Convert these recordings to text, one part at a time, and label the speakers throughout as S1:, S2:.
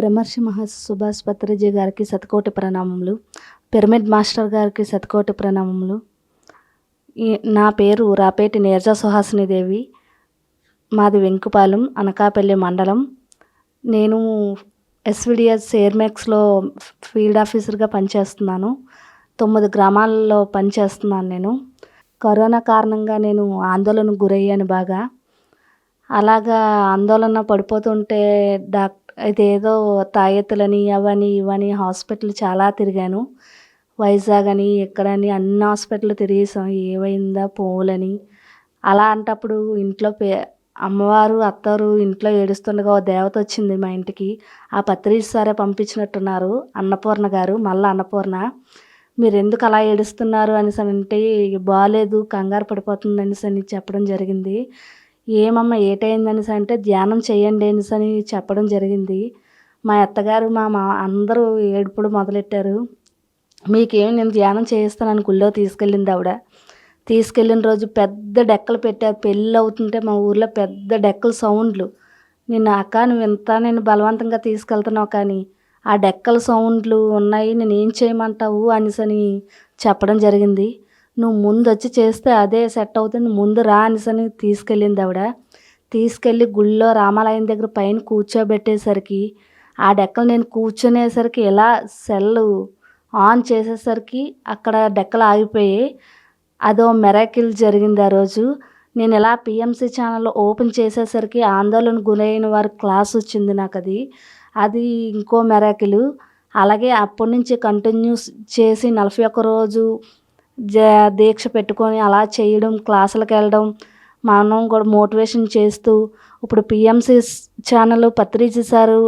S1: బ్రహ్మర్షి మహర్షి సుభాష్ పత్రిజీ గారికి శతకోటి ప్రణామములు. పిరమిడ్ మాస్టర్ గారికి శతకోటి ప్రణామములు. నా పేరు రాపేటి నీరజ సుహాసిని దేవి. మాది వెంకుపాలెం అనకాపల్లి మండలం. నేను ఎస్విడిఎస్ ఎయిర్మెక్స్లో ఫీల్డ్ ఆఫీసర్గా పనిచేస్తున్నాను. తొమ్మిది గ్రామాల్లో పనిచేస్తున్నాను నేను. కరోనా కారణంగా నేను ఆందోళనకు గురయ్యాను బాగా. అలాగా ఆందోళన పడిపోతుంటే డాక్ ఇదేదో తాయెత్తులని అవని ఇవని హాస్పిటల్ చాలా తిరిగాను. వైజాగ్ అని ఎక్కడని అన్ని హాస్పిటల్ తిరిగేసాం. ఏమైందా పోలని అలాంటప్పుడు ఇంట్లో పే అమ్మవారు అత్తవారు ఇంట్లో ఏడుస్తుండగా ఓ దేవత వచ్చింది మా ఇంటికి. ఆ పత్రిక సరే పంపించినట్టున్నారు అన్నపూర్ణ గారు మళ్ళీ అన్నపూర్ణ. మీరు ఎందుకు అలా ఏడుస్తున్నారు? అనేసి అంటే బాగాలేదు కంగారు పడిపోతుంది అనేసి అని చెప్పడం జరిగింది. ఏమమ్మా ఏటైంది అనేసి అంటే ధ్యానం చేయండి అనేసి అని చెప్పడం జరిగింది. మా అత్తగారు మా మా అందరూ ఏడుపుడు మొదలెట్టారు. మీకేం నేను ధ్యానం చేయిస్తానని గుళ్ళో తీసుకెళ్ళింది ఆవిడ. తీసుకెళ్ళిన రోజు పెద్ద డెక్కలు పెట్టారు. పెళ్ళి అవుతుంటే మా ఊర్లో పెద్ద డెక్కల సౌండ్లు. నేను అక్క నువ్వు ఇంత నేను బలవంతంగా తీసుకెళ్తున్నావు కానీ ఆ డెక్కల సౌండ్లు ఉన్నాయి. నేను ఏం చేయమంటావు అని చెప్పడం జరిగింది. నువ్వు ముందు వచ్చి చేస్తే అదే సెట్ అవుతుంది. ముందు రా అనేసని తీసుకెళ్ళింది ఆవిడ. తీసుకెళ్ళి గుళ్ళో రామాలయం దగ్గర పైన కూర్చోబెట్టేసరికి ఆ డెక్కలు నేను కూర్చునేసరికి ఎలా సెల్ ఆన్ చేసేసరికి అక్కడ డెక్కలు ఆగిపోయాయి అదో మెరాకిల్ జరిగింది ఆ రోజు. నేను ఇలా పిఎంసి ఛానల్ ఓపెన్ చేసేసరికి ఆందోళన గురైన వారి క్లాస్ వచ్చింది నాకు అది అది ఇంకో మెరాకిలు. అలాగే అప్పటి నుంచి కంటిన్యూస్ చేసి నలభై ఒక్క రోజు దీక్ష పెట్టుకొని అలా చేయడం క్లాసులకు వెళ్ళడం మనం కూడా మోటివేషన్ చేస్తూ ఇప్పుడు పిఎంసి ఛానల్ పత్రిజీ సారు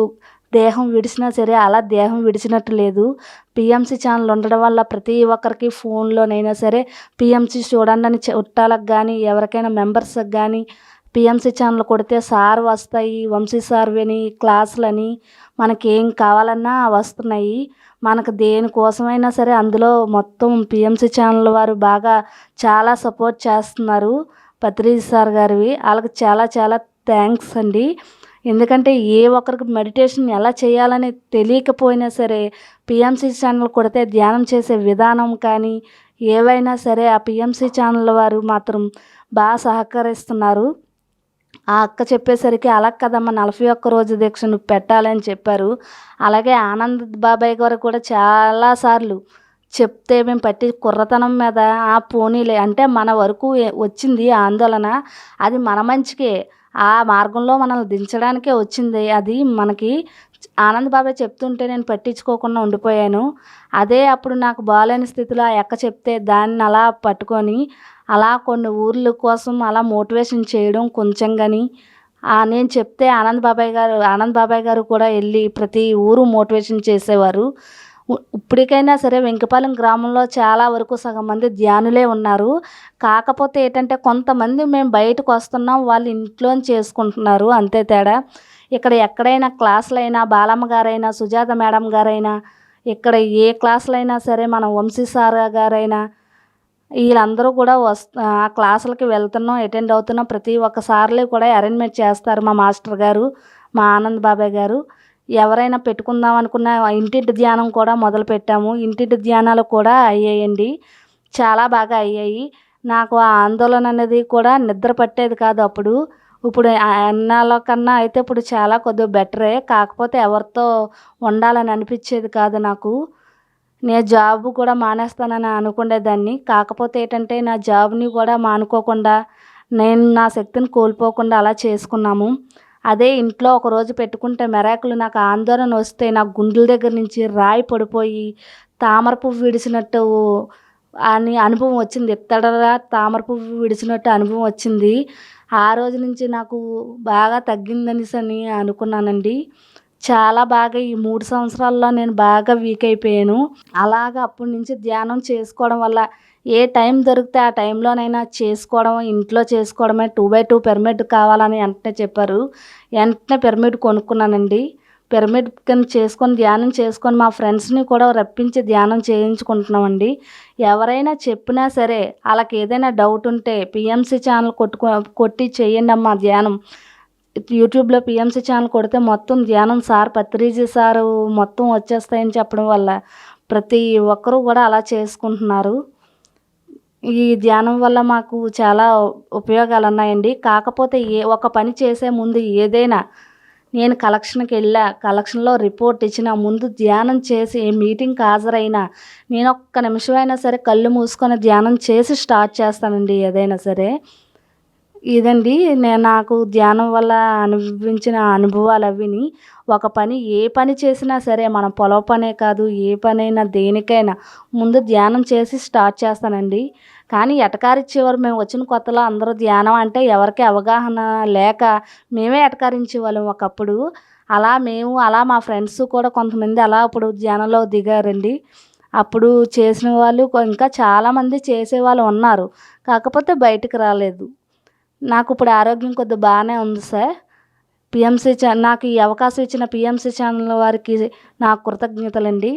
S1: దేహం విడిచినా సరే అలా దేహం విడిచినట్టు లేదు. పిఎంసి ఛానల్ ఉండడం వల్ల ప్రతి ఒక్కరికి ఫోన్లోనైనా సరే పిఎంసి చూడండి అని చుట్టాలకు కానీ ఎవరికైనా మెంబర్స్కి కానీ పిఎంసి ఛానల్ కొడితే సార్ వస్తాయి వంశీ సార్ విని క్లాసులని మనకి ఏం కావాలన్నా వస్తున్నాయి. మనకు దేనికోసమైనా సరే అందులో మొత్తం పిఎంసి ఛానల్ వారు బాగా చాలా సపోర్ట్ చేస్తున్నారు పత్రిజీ సార్ గారివి. వాళ్ళకి చాలా చాలా థ్యాంక్స్ అండి. ఎందుకంటే ఏ ఒక్కరికి మెడిటేషన్ ఎలా చేయాలని తెలియకపోయినా సరే పిఎంసి ఛానల్ కొడితే ధ్యానం చేసే విధానం కానీ ఏవైనా సరే ఆ పిఎంసి ఛానల్ వారు మాత్రం బాగా సహకరిస్తున్నారు. ఆ అక్క చెప్పేసరికి అలా కదమ్మా నలభై ఒక్క రోజు దీక్ష నువ్వు పెట్టాలని చెప్పారు. అలాగే ఆనంద్ బాబాయ్ గారు కూడా చాలాసార్లు చెప్తే మేము పట్టి కుర్రతనం మీద ఆ పోనీలే. అంటే మన వరకు వచ్చింది ఆందోళన. అది మన మంచికే. ఆ మార్గంలో మనల్ని దించడానికే వచ్చింది. అది మనకి ఆనంద్ బాబాయ్ చెప్తుంటే నేను పట్టించుకోకుండా ఉండిపోయాను. అదే అప్పుడు నాకు బాగాలేని స్థితిలో ఆ ఎక్క చెప్తే దాన్ని అలా పట్టుకొని అలా కొన్ని ఊర్ల కోసం అలా మోటివేషన్ చేయడం కొంచెం కానీ నేను చెప్తే ఆనంద్ బాబాయ్ గారు ఆనంద్ బాబాయ్ గారు కూడా వెళ్ళి ప్రతి ఊరు మోటివేషన్ చేసేవారు. ఇప్పటికైనా సరే వెంకపాలెం గ్రామంలో చాలా వరకు సగం మంది ధ్యానులే ఉన్నారు. కాకపోతే ఏంటంటే కొంతమంది మేము బయటకు వస్తున్నాం వాళ్ళు ఇంట్లో చేసుకుంటున్నారు అంతే తేడా. ఇక్కడ ఎక్కడైనా క్లాసులైనా బాలమ్మ గారైనా సుజాత మేడం గారైనా ఇక్కడ ఏ క్లాసులైనా సరే మన వంశీ సార్ గారైనా వీళ్ళందరూ కూడా వస్తు ఆ క్లాసులకి వెళ్తున్నాం అటెండ్ అవుతున్నాం. ప్రతి ఒక్కసారిలో కూడా అరేంజ్మెంట్ చేస్తారు మా మాస్టర్ గారు మా ఆనంద్ బాబాయ్ గారు. ఎవరైనా పెట్టుకుందాం అనుకున్న ఇంటింటి ధ్యానం కూడా మొదలు పెట్టాము. ఇంటింటి ధ్యానాలు కూడా అయ్యాయండి. చాలా బాగా అయ్యాయి. నాకు ఆ ఆందోళన అనేది కూడా నిద్ర పట్టేది కాదు అప్పుడు. ఇప్పుడు అన్నాల కన్నా అయితే ఇప్పుడు చాలా కొద్దిగా బెటరే. కాకపోతే ఎవరితో ఉండాలని అనిపించేది కాదు నాకు. నేను జాబ్ కూడా మానేస్తానని అనుకునేదాన్ని. కాకపోతే ఏంటంటే నా జాబ్ని కూడా మానుకోకుండా నేను నా శక్తిని కోల్పోకుండా అలా చేసుకున్నాము. అదే ఇంట్లో ఒకరోజు పెట్టుకుంటే మెరాకులు నాకు ఆందోళన వస్తే నా గుండెల దగ్గర నుంచి రాయి పడిపోయి తామర పువ్వు విడిచినట్టు అని అనుభవం వచ్చింది. ఎత్తడరా తామర పువ్వు విడిచినట్టు అనుభవం వచ్చింది. ఆ రోజు నుంచి నాకు బాగా తగ్గిందనేసి అని అనుకున్నానండి. చాలా బాగా ఈ మూడు సంవత్సరాల్లో నేను బాగా వీక్ అయిపోయాను. అలాగ అప్పటి నుంచి ధ్యానం చేసుకోవడం వల్ల ఏ టైం దొరికితే ఆ టైంలోనైనా చేసుకోవడం ఇంట్లో చేసుకోవడమే టూ బై టూ పిరమిడ్ కావాలని వెంటనే చెప్పారు. వెంటనే పిరమిడ్ కొనుక్కున్నానండి. పిరమిడ్ కింద చేసుకొని ధ్యానం చేసుకొని మా ఫ్రెండ్స్ని కూడా రప్పించి ధ్యానం చేయించుకుంటున్నామండి. ఎవరైనా చెప్పినా సరే వాళ్ళకి ఏదైనా డౌట్ ఉంటే పిఎంసి ఛానల్ కొట్టుకో కొట్టి చేయండి అమ్మా ధ్యానం. యూట్యూబ్లో పిఎంసి ఛానల్ కొడితే మొత్తం ధ్యానం సార్ పత్రిజీ సారు మొత్తం వచ్చేస్తాయని చెప్పడం వల్ల ప్రతి ఒక్కరూ కూడా అలా చేసుకుంటున్నారు. ఈ ధ్యానం వల్ల మాకు చాలా ఉపయోగాలు ఉన్నాయండి కాకపోతే ఏ ఒక పని చేసే ముందు ఏదైనా నేను కలెక్షన్కి వెళ్ళా. కలెక్షన్లో రిపోర్ట్ ఇచ్చిన. ముందు ధ్యానం చేసి మీటింగ్కి హాజరైనా నేను ఒక్క నిమిషమైనా సరే కళ్ళు మూసుకొని ధ్యానం చేసి స్టార్ట్ చేస్తానండి ఏదైనా సరే. ఇదండి నేను నాకు ధ్యానం వల్ల అనుభవించిన అనుభవాలు అవిని. ఒక పని ఏ పని చేసినా సరే మన పొలం పనే కాదు. ఏ పనైనా దేనికైనా ముందు ధ్యానం చేసి స్టార్ట్ చేస్తానండి. కానీ ఎటకారి చివరి మేము వచ్చిన కొత్తలో అందరూ ధ్యానం అంటే ఎవరికి అవగాహన లేక మేమే ఎటకారించేవాళ్ళం ఒకప్పుడు. అలా మేము అలా మా ఫ్రెండ్స్ కూడా కొంతమంది అలా అప్పుడు ధ్యానంలో దిగారండి. అప్పుడు చేసిన వాళ్ళు ఇంకా చాలామంది చేసేవాళ్ళు ఉన్నారు. కాకపోతే బయటకు రాలేదు. నాకు ఇప్పుడు ఆరోగ్యం కొద్ది బాగానే ఉంది సార్. పిఎంసీ ఛా నాకు ఈ అవకాశం ఇచ్చిన పిఎంసీ ఛానల్ వారికి నా కృతజ్ఞతలండి.